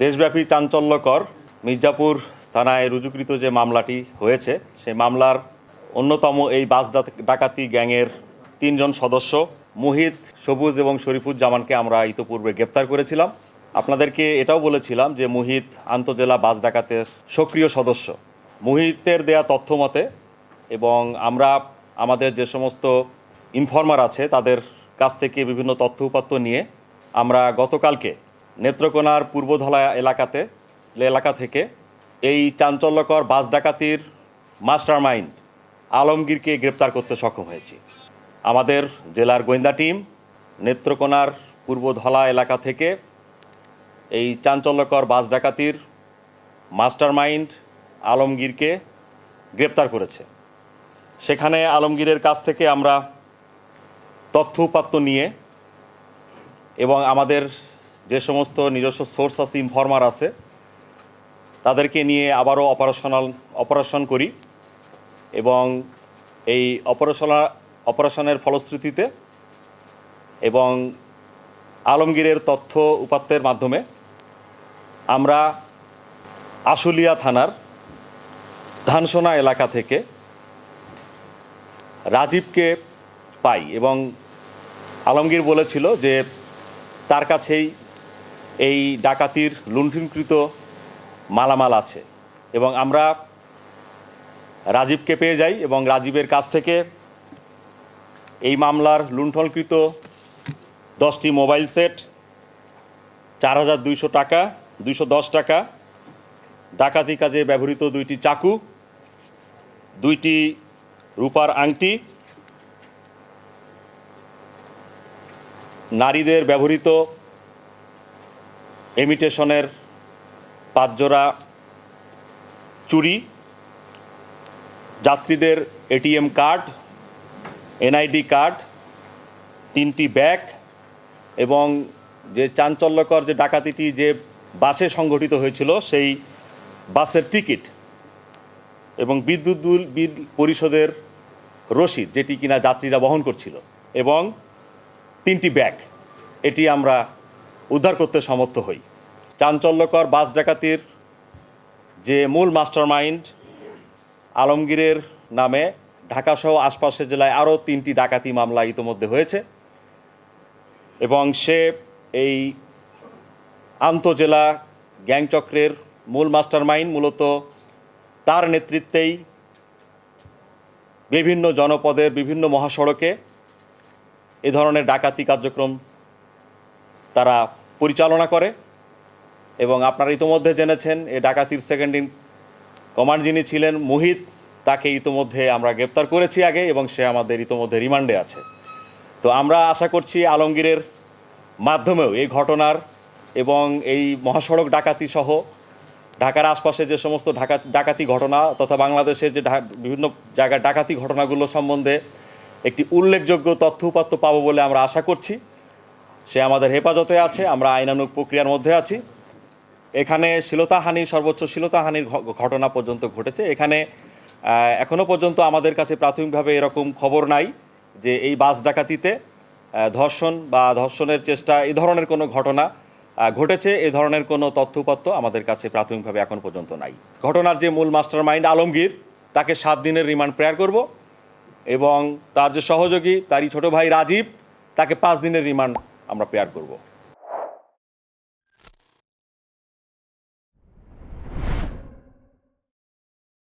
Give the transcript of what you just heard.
দেশব্যাপী চাঞ্চল্যকর মির্জাপুর থানায় রুজুকৃত যে মামলাটি হয়েছে, সেই মামলার অন্যতম এই বাস ডাক- ডাকাতি গ্যাংয়ের তিনজন সদস্য মুহিত, সবুজ এবং শরীফুজ্জামানকে আমরা ইতোপূর্বে গ্রেপ্তার করেছিলাম। আপনাদেরকে এটাও বলেছিলাম যে মুহিত আন্তজেলা বাস ডাকাতের সক্রিয় সদস্য। মুহিতের দেয়া তথ্য মতে এবং আমরা আমাদের যে সমস্ত ইনফর্মার আছে, তাদের কাছ থেকে বিভিন্ন তথ্য উপাত্ত নিয়ে আমরা গতকালকে নেত্রকোনার পূর্বধলা এলাকাতে এলাকা থেকে এই চাঞ্চল্যকর বাস ডাকাতির মাস্টার মাইন্ড আলমগীরকে গ্রেপ্তার করতে সক্ষম হয়েছি। আমাদের জেলার গোয়েন্দা টিম নেত্রকোনার পূর্বধলা এলাকা থেকে এই চাঞ্চল্যকর বাস ডাকাতির মাস্টার মাইন্ড আলমগীরকে গ্রেপ্তার করেছে। সেখানে আলমগীরের কাছ থেকে আমরা তথ্য উপাত্ত নিয়ে এবং আমাদের যে সমস্ত নিজস্ব সোর্স আছে ইনফর্মার আছে, তাদেরকে নিয়ে আবারও অপারেশনাল অপারেশন করি এবং এই অপারেশনা অপারেশনের ফলশ্রুতিতে এবং আলমগীরের তথ্য উপাত্তের মাধ্যমে আমরা আশুলিয়া থানার ধানসোনা এলাকা থেকে রাজীবকে পাই এবং আলমগীর বলেছিল যে তার কাছেই এই ডাকাতির লুণ্ঠনকৃত মালামাল আছে এবং আমরা রাজীবকে পেয়ে যাই এবং রাজীবের কাছ থেকে এই মামলার লুণ্ঠনকৃত দশটি মোবাইল সেট, চার হাজার দুইশো টাকা, দুইশো দশ টাকা, ডাকাতি কাজে ব্যবহৃত দুইটি চাকু, দুইটি রূপার আংটি, নারীদের ব্যবহৃত এমিটেশনের পাঁচ জোড়া চুড়ি যাত্রীদের এটিএম কার্ড, এনআইডি কার্ড, তিনটি ব্যাগ এবং যে চাঞ্চল্যকর যে ডাকাতিটি যে বাসে সংঘটিত হয়েছিল সেই বাসের টিকিট এবং বিদ্যুৎ বিল বিল পরিশোধের রসিদ যেটি কিনা যাত্রীরা বহন করছিল এবং তিনটি ব্যাগ। এটি আমরা উদ্ধার করতে সমর্থ হই। চাঞ্চল্যকর বাস ডাকাতির যে মূল মাস্টারমাইন্ড আলমগীরের নামে ঢাকাসহ আশপাশের জেলায় আরও তিনটি ডাকাতি মামলা ইতোমধ্যে হয়েছে এবং সে এই আন্তজেলা গ্যাংচক্রের মূল মাস্টারমাইন্ড মূলত তার নেতৃত্বেই বিভিন্ন জনপদের বিভিন্ন মহাসড়কে এ ধরনের ডাকাতি কার্যক্রম তারা পরিচালনা করে এবং আপনারা ইতোমধ্যে জেনেছেন এ ডাকাতির সেকেন্ড ইন কমান্ড যিনি ছিলেন মোহিত, তাকে ইতোমধ্যে আমরা গ্রেপ্তার করেছি আগে এবং সে আমাদের ইতোমধ্যে রিমান্ডে আছে। তো আমরা আশা করছি আলমগীরের মাধ্যমেও এই ঘটনার এবং এই মহাসড়ক ডাকাতি সহ ঢাকার আশপাশে যে সমস্ত ঢাকা, ডাকাতি ঘটনা তথা বাংলাদেশের যে বিভিন্ন জায়গার ডাকাতি ঘটনাগুলো সম্বন্ধে একটি উল্লেখযোগ্য তথ্য উপাত্ত পাবো বলে আমরা আশা করছি। সে আমাদের হেফাজতে আছে, আমরা আইনানুগ প্রক্রিয়ার মধ্যে আছি। এখানে শ্লীলতাহানি সর্বোচ্চ শ্লীলতাহানির ঘটনা পর্যন্ত ঘটেছে। এখানে এখনও পর্যন্ত আমাদের কাছে প্রাথমিকভাবে এরকম খবর নাই যে এই বাস ডাকাতিতে ধর্ষণ বা ধর্ষণের চেষ্টা এই ধরনের কোনো ঘটনা ঘটেছে। এ ধরনের কোনো তথ্যপত্র আমাদের কাছে প্রাথমিকভাবে এখন পর্যন্ত নাই। ঘটনার যে মূল মাস্টার মাইন্ড আলমগীর, তাকে সাত দিনের রিমান্ড প্রেয়ার করব এবং তার যে সহযোগী, তারই ছোট ভাই রাজীব, তাকে পাঁচ দিনের রিমান্ড আমরা পেয়ার করব।